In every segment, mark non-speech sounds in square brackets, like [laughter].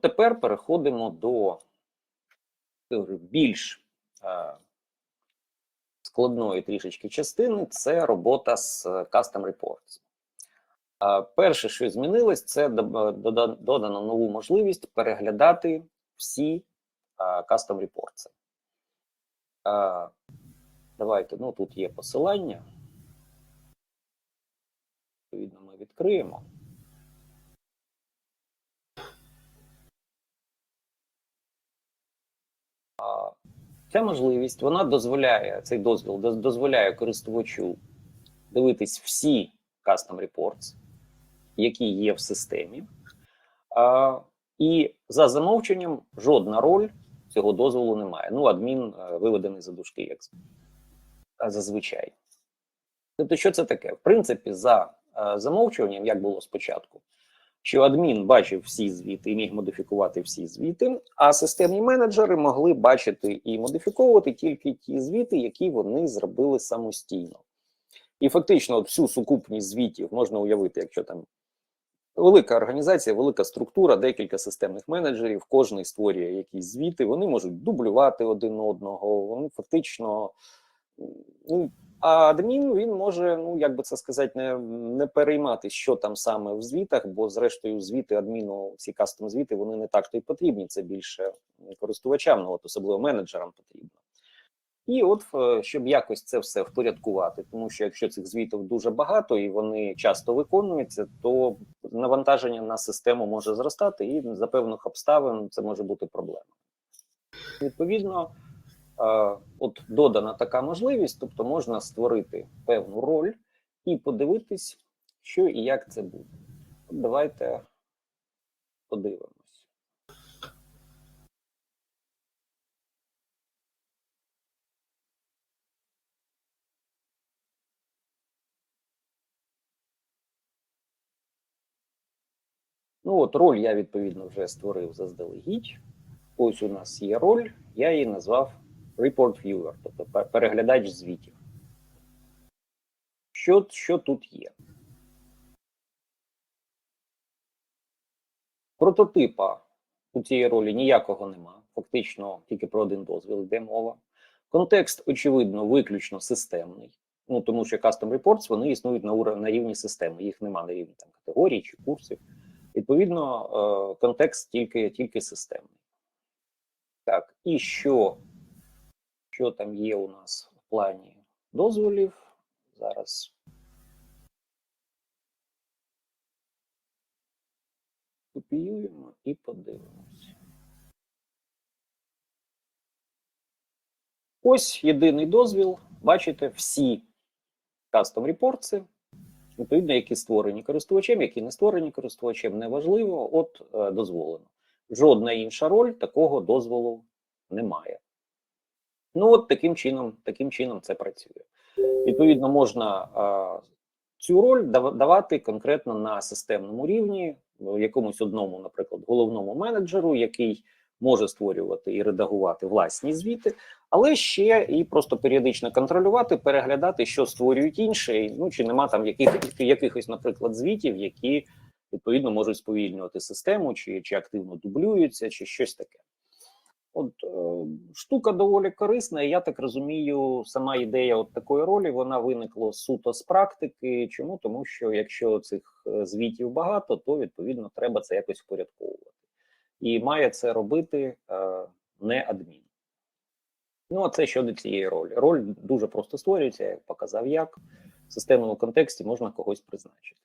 Тепер переходимо до більш е, складної трішечки частини це робота з Custom Reports. Е, Перше, що змінилось, це дода- додано нову можливість переглядати всі е, Custom Reports. Е, Давайте, ну тут є посилання. Відповідно, ми відкриємо. Ця можливість вона дозволяє, цей дозвіл дозволяє користувачу дивитись всі custom reports, які є в системі. А, і за замовченням жодна роль цього дозволу немає. Ну, адмін е, виведений за дужки, як зазвичай. Тобто, що це таке? В принципі, за е, замовчуванням, як було спочатку, що адмін бачив всі звіти і міг модифікувати всі звіти, а системні менеджери могли бачити і модифіковувати тільки ті звіти, які вони зробили самостійно. І фактично, от всю сукупність звітів можна уявити, якщо там велика організація, велика структура, декілька системних менеджерів, кожний створює якісь звіти, вони можуть дублювати один одного, вони фактично. Ну, а адмін він може, ну як би це сказати, не, не переймати, що там саме в звітах, бо зрештою звіти адміну, ці кастом звіти, вони не так то й потрібні. Це більше користувачам, ну от особливо менеджерам потрібно. І от е, щоб якось це все впорядкувати, тому що якщо цих звітів дуже багато і вони часто виконуються, то навантаження на систему може зростати, і за певних обставин це може бути проблема. Відповідно, от додана така можливість, тобто можна створити певну роль і подивитись, що і як це буде. Давайте подивимось. Ну от роль я відповідно вже створив заздалегідь. Ось у нас є роль, я її назвав Report Viewer, тобто переглядач звітів. Що, що тут є? Прототипа у цієї ролі ніякого нема. Фактично тільки про один дозвіл йде мова. Контекст, очевидно, виключно системний. Ну тому що Custom Reports вони існують на, ур- на рівні системи, їх нема на рівні там, категорій чи курсів. Відповідно, е, контекст тільки, тільки системний. Так, і що, що там є у нас в плані дозволів? Зараз. Копіюємо і подивимось. Ось єдиний дозвіл. Бачите, всі кастом репорти, відповідно, які створені користувачем, які не створені користувачем, неважливо, от е, дозволено. Жодна інша роль такого дозволу немає. Ну, от таким чином, таким чином це працює. Відповідно, можна е, цю роль давати конкретно на системному рівні, якомусь одному, наприклад, головному менеджеру, який може створювати і редагувати власні звіти, але ще і просто періодично контролювати, переглядати, що створюють інші, ну чи нема там яких, якихось, наприклад, звітів, які відповідно можуть сповільнювати систему, чи, чи активно дублюються, чи щось таке. От е, штука доволі корисна, і я так розумію, сама ідея от такої ролі вона виникла суто з практики. Чому? Тому що якщо цих е, звітів багато, то відповідно треба це якось впорядковувати. І має це робити е, не адмін. Ну, а це щодо цієї ролі. Роль дуже просто створюється, я показав як. В системному контексті можна когось призначити.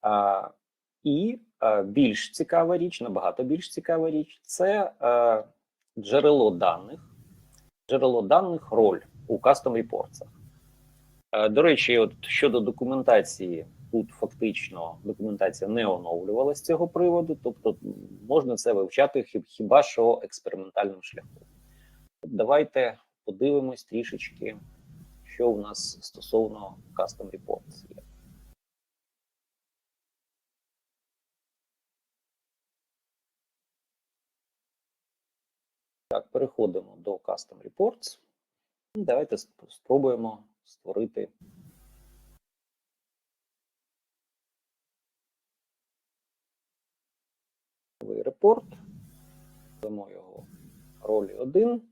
А, і більш цікава річ, набагато більш цікава річ це е, джерело даних. Джерело даних роль у кастом репортах. Е, до речі, от щодо документації, тут фактично документація не оновлювалася з цього приводу, тобто можна це вивчати хіба що експериментальним шляхом. Давайте подивимось трішечки, що у нас стосовно Custom Reports є. Так, переходимо до Custom Reports. Давайте спробуємо створити новий репорт. Дамо його ролі 1.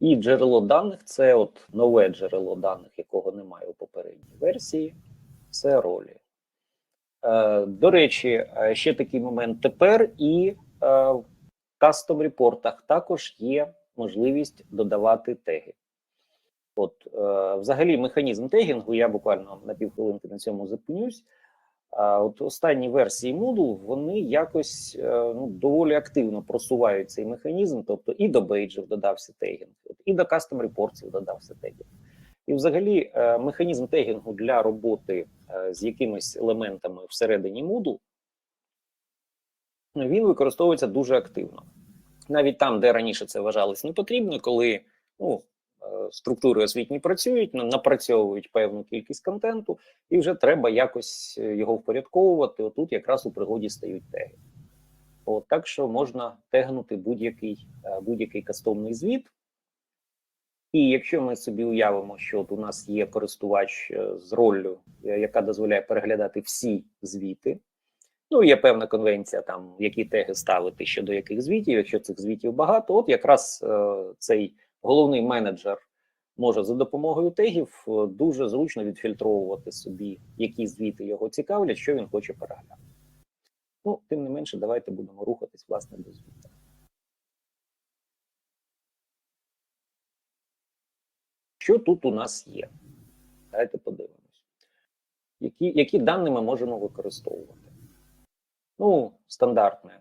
І джерело даних це от нове джерело даних, якого немає у попередній версії. Це ролі. Е, До речі, е, ще такий момент. Тепер і е, кастом репортах також є можливість додавати теги. От, е, взагалі, механізм тегінгу, я буквально на півхвилинки на цьому зупинюсь. А от останні версії Moodle, вони якось е, ну, доволі активно просувають цей механізм. Тобто і до бейджів додався тегінг, от, і до кастом репортів додався тегінг. І взагалі е, механізм тегінгу для роботи е, з якимись елементами всередині Moodle, він використовується дуже активно. Навіть там, де раніше це вважалось непотрібно, коли ну, е, структури освітні працюють, напрацьовують певну кількість контенту, і вже треба якось е, його впорядковувати. Отут якраз у пригоді стають теги. От, так що можна тегнути будь-який е, будь-який кастомний звіт. І якщо ми собі уявимо, що от у нас є користувач з роллю, яка дозволяє переглядати всі звіти. Ну, є певна конвенція, там які теги ставити щодо яких звітів. Якщо цих звітів багато, от якраз е, цей головний менеджер може за допомогою тегів е, дуже зручно відфільтровувати собі, які звіти його цікавлять, що він хоче переглянути. Ну, тим не менше, давайте будемо рухатись власне до звіту. Що тут у нас є? Давайте подивимось. Які, які дані ми можемо використовувати? Ну, стандартне.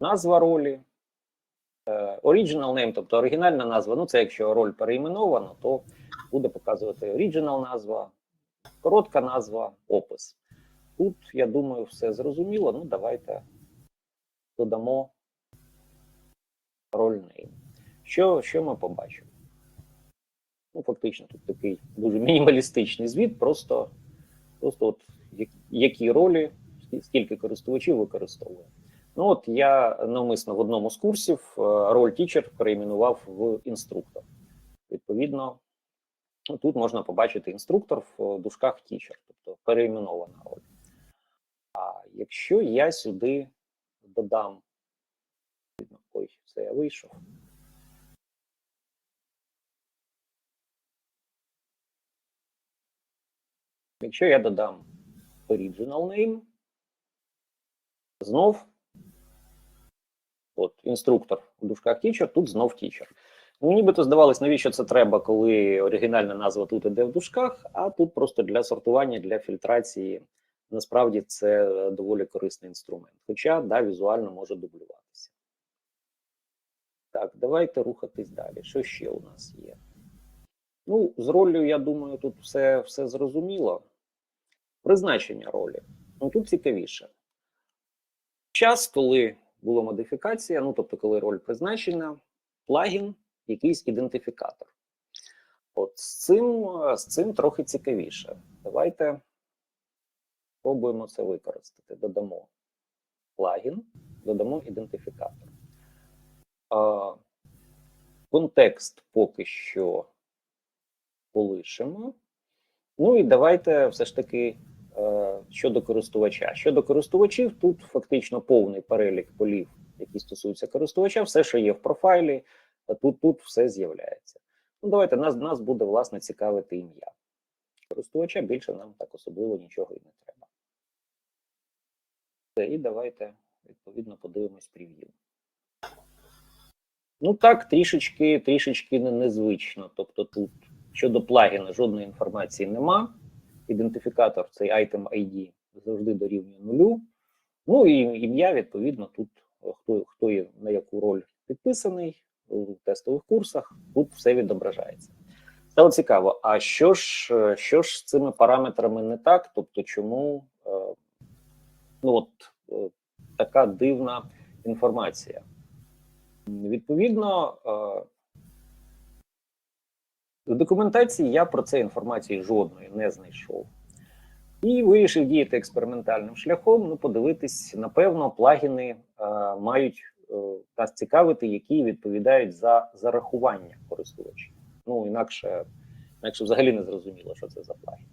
Назва ролі, е, original name, тобто оригінальна назва. Ну, це якщо роль переіменована, то буде показувати original назва, коротка назва, опис. Тут, я думаю, все зрозуміло. Ну, давайте додамо роль name. Що, що ми побачимо? Ну, фактично, тут такий дуже мінімалістичний звіт, просто, просто от які ролі, скільки користувачів використовує. Ну от я навмисно в одному з курсів е, роль teacher перейменував в інструктор. Відповідно, тут можна побачити інструктор в дужках teacher, тобто перейменована роль. А якщо я сюди додам, ой, це я вийшов. Якщо я додам original name, знов от інструктор у дужках teacher, тут знов teacher. Ну, нібито здавалось, навіщо це треба, коли оригінальна назва тут іде в дужках, а тут просто для сортування, для фільтрації. Насправді це доволі корисний інструмент. Хоча да, візуально може дублюватися. Так, давайте рухатись далі. Що ще у нас є? Ну, з роллю, я думаю, тут все, все зрозуміло. Призначення ролі. Ну тут цікавіше. Час, коли була модифікація, ну тобто, коли роль призначена, плагін, якийсь ідентифікатор. От з цим, е, з цим трохи цікавіше. Давайте спробуємо це використати. Додамо плагін, додамо ідентифікатор. А, контекст поки що полишимо. Ну і давайте все ж таки щодо користувача. Щодо користувачів, тут фактично повний перелік полів, які стосуються користувача, все, що є в профайлі, тут, тут все з'являється. Ну, давайте нас, нас буде власне цікавити ім'я. Користувача більше нам так особливо нічого і не треба. І давайте відповідно подивимось прев'ю. Ну так, трішечки, трішечки незвично. Тобто тут щодо плагіна жодної інформації нема. Ідентифікатор, цей item ID завжди дорівнює нулю. Ну і ім'я, відповідно, тут е, хто, хто є на яку роль підписаний у тестових курсах, тут все відображається. Стало цікаво, а що ж, е, що ж з цими параметрами не так? Тобто, чому е, ну от така дивна інформація? Відповідно, в документації я про це інформації жодної не знайшов. І вирішив діяти експериментальним шляхом. Ну, подивитись, напевно, плагіни е, мають е, нас цікавити, які відповідають за зарахування користувачів. Ну, інакше, інакше взагалі не зрозуміло, що це за плагін.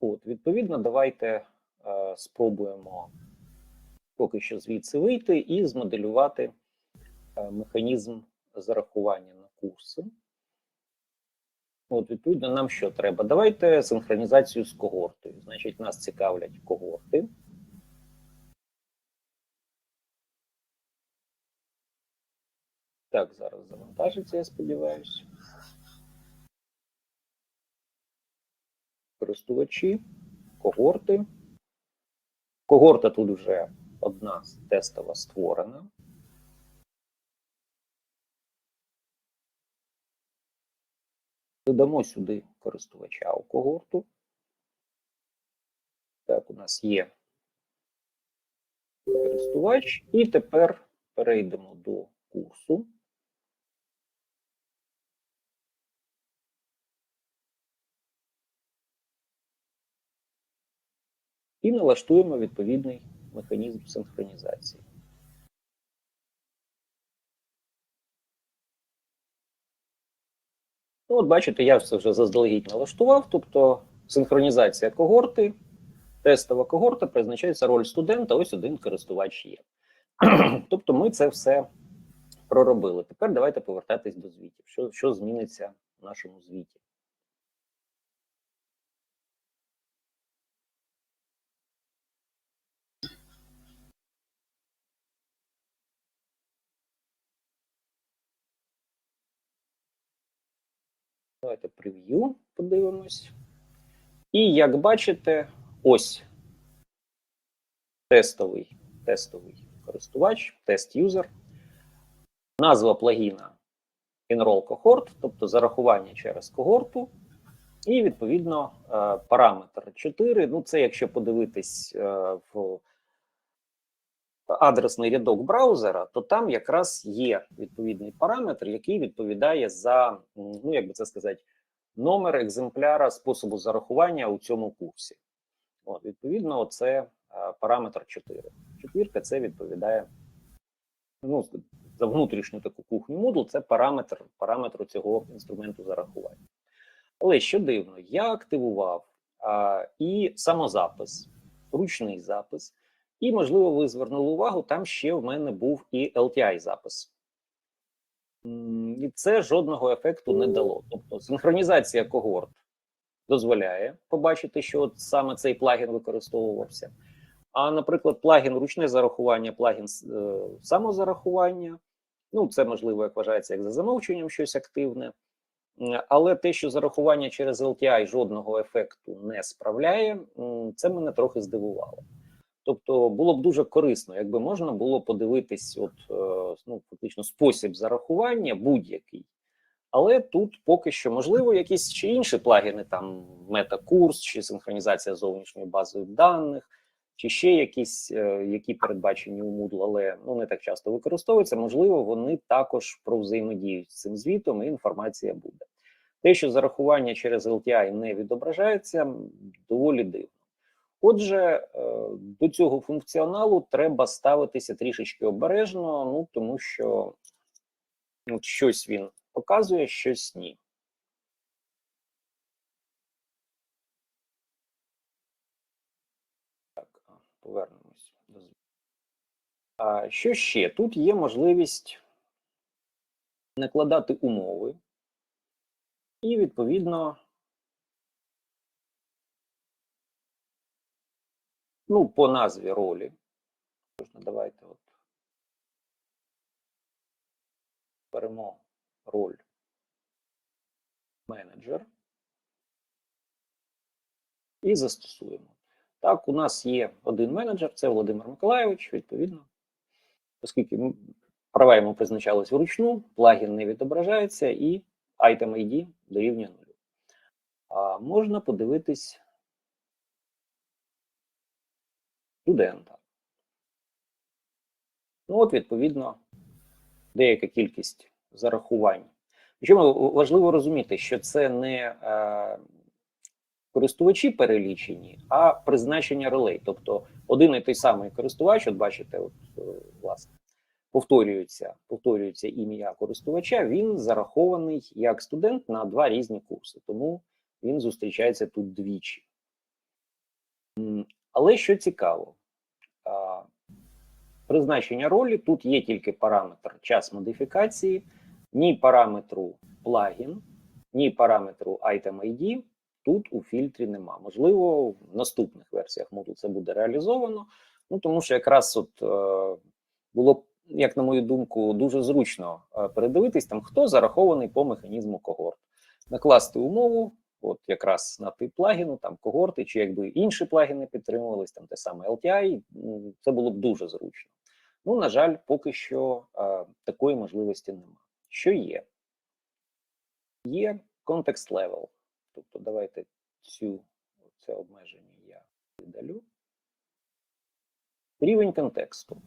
От, відповідно, давайте е, спробуємо поки що звідси вийти і змоделювати е, механізм зарахування на курси. От, відповідно, нам що треба? Давайте синхронізацію з когортою. Значить, нас цікавлять когорти. Так, зараз завантажиться, я сподіваюся. Користувачі, когорти. Когорта тут вже одна тестова створена. Додамо сюди користувача у когорту. Так, у нас є користувач, і тепер перейдемо до курсу. І налаштуємо відповідний механізм синхронізації. Ну, от бачите, я все вже заздалегідь налаштував, тобто синхронізація когорти, тестова когорта призначається роль студента, ось один користувач є. [clears throat] тобто ми це все проробили. Тепер давайте повертатись до звітів. Що, що зміниться в нашому звіті? Давайте прев'ю подивимось. І як бачите, ось тестовий тестовий користувач, тест-юзер, назва плагіна enroll cohort, тобто зарахування через когорту, і відповідно е, параметр 4. Ну, це якщо подивитись е, в адресний рядок браузера, то там якраз є відповідний параметр, який відповідає за, ну як би це сказати, номер екземпляра способу зарахування у цьому курсі. От, Відповідно, це параметр 4. Четвірка це відповідає ну, за внутрішню таку кухню Moodle, це параметр параметру цього інструменту зарахування. Але що дивно, я активував а, і самозапис, ручний запис, і, можливо, ви звернули увагу, там ще в мене був і LTI-запис. І це жодного ефекту не дало. Тобто синхронізація когорт дозволяє побачити, що от саме цей плагін використовувався. А, наприклад, плагін ручне зарахування, плагін е, самозарахування. Ну, це можливо, як вважається, як за замовченням щось активне. Але те, що зарахування через LTI жодного ефекту не справляє, це мене трохи здивувало. Тобто було б дуже корисно, якби можна було подивитись, от е, ну фактично спосіб зарахування будь-який. Але тут поки що можливо якісь ще інші плагіни, там метакурс чи синхронізація зовнішньої бази даних, чи ще якісь, е, які передбачені у Moodle, але ну не так часто використовуються. Можливо, вони також провзаємодіють з цим звітом, і інформація буде. Те, що зарахування через LTI не відображається, доволі дивно. Отже, е, до цього функціоналу треба ставитися трішечки обережно, ну тому що ну, щось він показує, щось ні. Так, повернемось до А Що ще? Тут є можливість накладати умови, і, відповідно, ну, по назві ролі. Давайте от беремо роль менеджер і застосуємо. Так, у нас є один менеджер, це Володимир Миколайович, відповідно, оскільки права йому призначались вручну, плагін не відображається і item ID дорівнює нулю. А можна подивитись студента. Ну, от, відповідно, деяка кількість зарахувань. Причому важливо розуміти, що це не е, користувачі перелічені, а призначення ролей. Тобто один і той самий користувач, от бачите, от, е, власне, повторюється, повторюється ім'я користувача, він зарахований як студент на два різні курси. Тому він зустрічається тут двічі. Але що цікаво, призначення ролі тут є тільки параметр час модифікації, ні параметру плагін, ні параметру item ID тут у фільтрі нема. Можливо, в наступних версіях моду це буде реалізовано. Ну тому що якраз от е, було б, як на мою думку, дуже зручно е, передивитись там, хто зарахований по механізму когорт, накласти умову. От якраз на тип плагіну, там когорти, чи якби інші плагіни підтримувались, там те саме LTI, це було б дуже зручно. Ну, на жаль, поки що е, такої можливості немає. Що є? Є context level. Тобто, давайте цю це обмеження я видалю. Рівень контексту.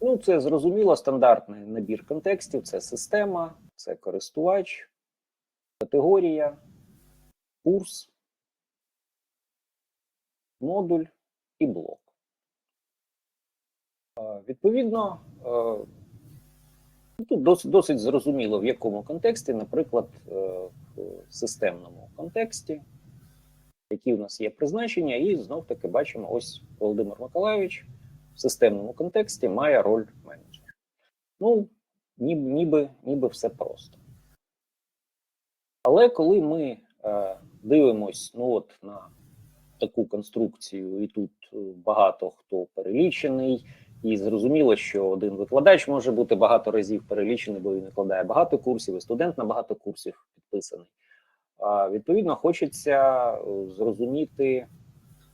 Ну, це зрозуміло, стандартний набір контекстів: це система, це користувач, категорія, курс, модуль і блок. Відповідно, тут досить, зрозуміло, в якому контексті, наприклад, е, в системному контексті, які у нас є призначення, і знов таки бачимо, ось Володимир Миколайович в системному контексті має роль менеджера. Ну, ніби, ніби, ніби все просто. Але коли ми е, дивимось ну, от, на таку конструкцію, і тут е, багато хто перелічений, і зрозуміло, що один викладач може бути багато разів перелічений, бо він викладає багато курсів, і студент на багато курсів підписаний. А, відповідно, хочеться е, зрозуміти,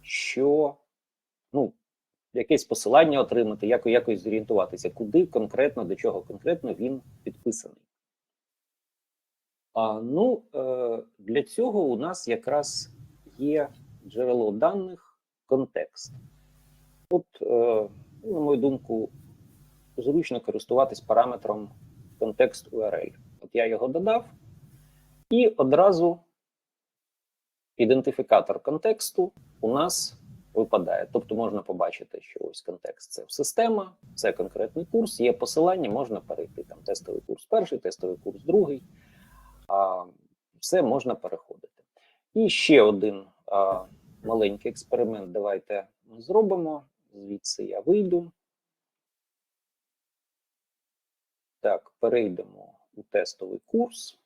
що ну, якесь посилання отримати, як, якось зорієнтуватися, куди конкретно, до чого конкретно він підписаний. А, ну, е, для цього у нас якраз є джерело даних контекст. От, е, ну, на мою думку, зручно користуватись параметром контекст URL. От я його додав, і одразу ідентифікатор контексту у нас випадає. Тобто можна побачити, що ось контекст це система, це конкретний курс, є посилання, можна перейти там тестовий курс перший, тестовий курс другий. Все можна переходити. І ще один маленький експеримент. Давайте зробимо. Звідси я вийду. Так, перейдемо у тестовий курс.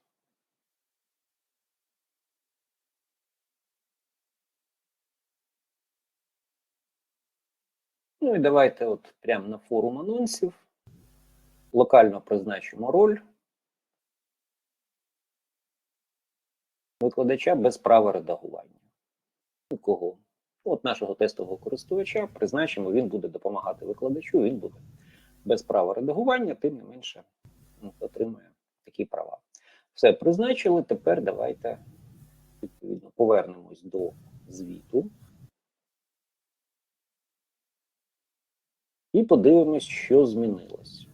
Ну і давайте от прямо на форум анонсів. Локально призначимо роль викладача без права редагування. У кого? От нашого тестового користувача призначимо, він буде допомагати викладачу, він буде без права редагування, тим не менше ну, отримує такі права. Все призначили. Тепер давайте відповідно повернемось до звіту. І подивимось, що змінилось.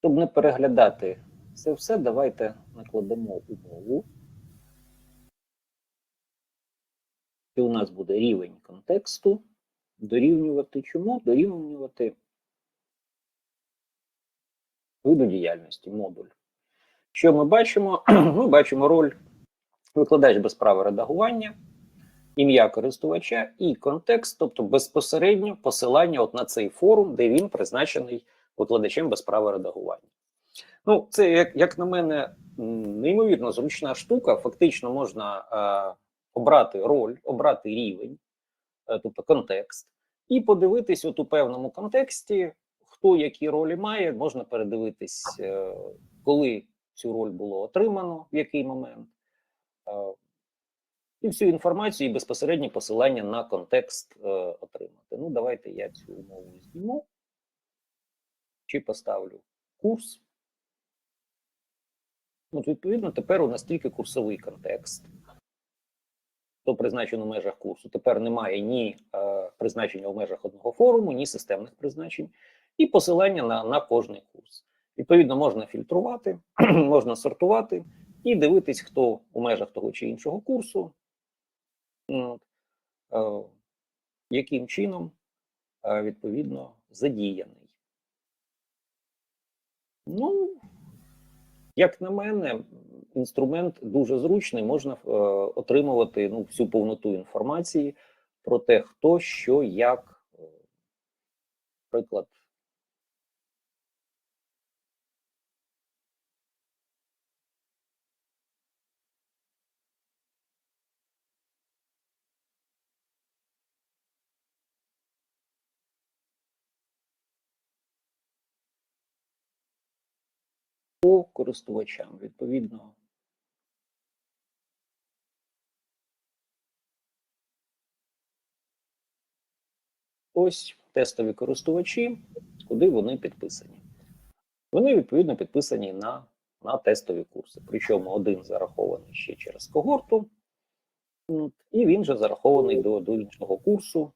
Щоб не переглядати це все, давайте накладемо умову. І у нас буде рівень контексту. Дорівнювати чому? Дорівнювати виду діяльності, модуль. Що ми бачимо? [clears throat] Ми бачимо роль викладач без права редагування, ім'я користувача і контекст, тобто безпосередньо посилання от на цей форум, де він призначений викладачем без права редагування. Ну, це, як як на мене, неймовірно зручна штука. Фактично можна е, обрати роль, обрати рівень, е, тобто контекст, і подивитись от у певному контексті, хто які ролі має, можна передивитись, е, коли цю роль було отримано, в який момент. Е, і всю інформацію і безпосереднє посилання на контекст е, отримати. Ну, давайте я цю умову зніму. Чи поставлю курс. От, відповідно, тепер у нас тільки курсовий контекст, то призначено в межах курсу. Тепер немає ні е, призначення в межах одного форуму, ні системних призначень, і посилання на, на кожний курс. Відповідно, можна фільтрувати, [clears throat] можна сортувати і дивитись, хто у межах того чи іншого курсу, от, е, яким чином, е, відповідно, задіяний. Ну, як на мене, інструмент дуже зручний, можна е, отримувати ну, всю повноту інформації, про те, хто, що, як, е, приклад. По користувачам, відповідно, ось тестові користувачі, куди вони підписані. Вони відповідно підписані на, на тестові курси. Причому один зарахований ще через когорту, і він же зарахований до, до іншого курсу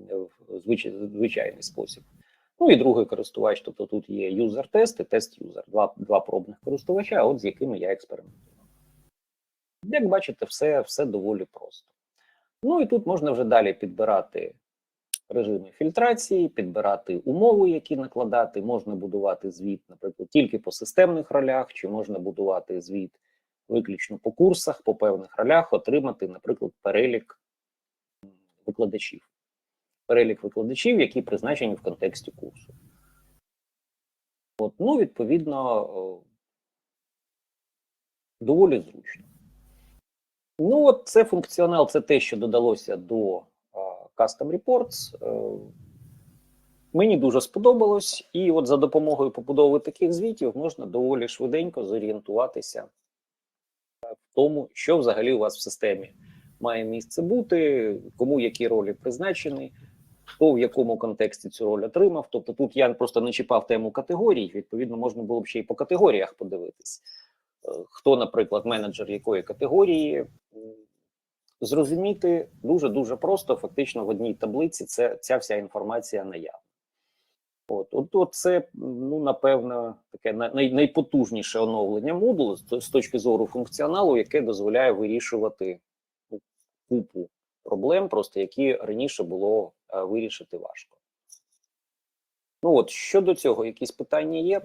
е, в звичай- звичайний спосіб. Ну і другий користувач, тобто тут є юзер-тест і тест-юзер, два, два пробних користувача, от з якими я експериментую. Як бачите, все, все доволі просто. Ну і тут можна вже далі підбирати режими фільтрації, підбирати умови, які накладати. Можна будувати звіт, наприклад, тільки по системних ролях, чи можна будувати звіт виключно по курсах, по певних ролях, отримати, наприклад, перелік викладачів. Перелік викладачів, які призначені в контексті курсу. От, ну, відповідно, доволі зручно. Ну, от це функціонал, це те, що додалося до Custom Reports. Е, Мені дуже сподобалось, і от за допомогою побудови таких звітів можна доволі швиденько зорієнтуватися е, в тому, що взагалі у вас в системі має місце бути, кому які ролі призначені, хто в якому контексті цю роль отримав. Тобто тут я просто не чіпав тему категорій, відповідно, можна було б ще й по категоріях подивитись. Е, Хто, наприклад, менеджер якої категорії, зрозуміти дуже дуже просто. Фактично в одній таблиці це ця вся інформація наявна. От, от, от це ну напевно таке най, най- найпотужніше оновлення Moodle з, точки зору функціоналу, яке дозволяє вирішувати ну, купу проблем, просто які раніше було вирішити важко. Ну от щодо цього, якісь питання є?